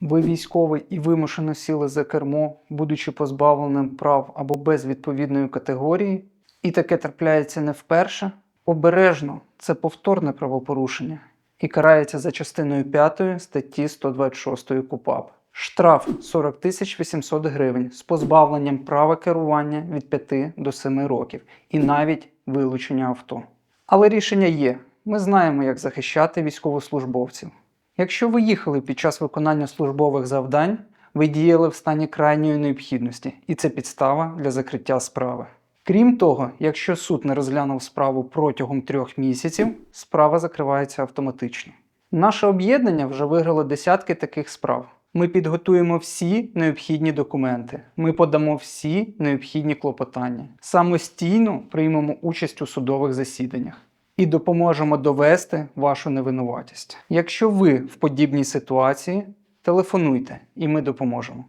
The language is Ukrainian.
Ви військовий і вимушено сіли за кермо, будучи позбавленим прав або без відповідної категорії, і таке трапляється не вперше. Обережно це повторне правопорушення і карається за частиною 5 статті 126 КУПАП. Штраф 40 тисяч 800 гривень з позбавленням права керування від 5 до 7 років і навіть вилучення авто. Але рішення є. Ми знаємо, як захищати військовослужбовців. Якщо ви їхали під час виконання службових завдань, ви діяли в стані крайньої необхідності, і це підстава для закриття справи. Крім того, якщо суд не розглянув справу протягом трьох місяців, справа закривається автоматично. Наше об'єднання вже виграло десятки таких справ. Ми підготуємо всі необхідні документи, ми подамо всі необхідні клопотання, самостійно приймемо участь у судових засіданнях і допоможемо довести вашу невинуватість. Якщо ви в подібній ситуації, телефонуйте і ми допоможемо.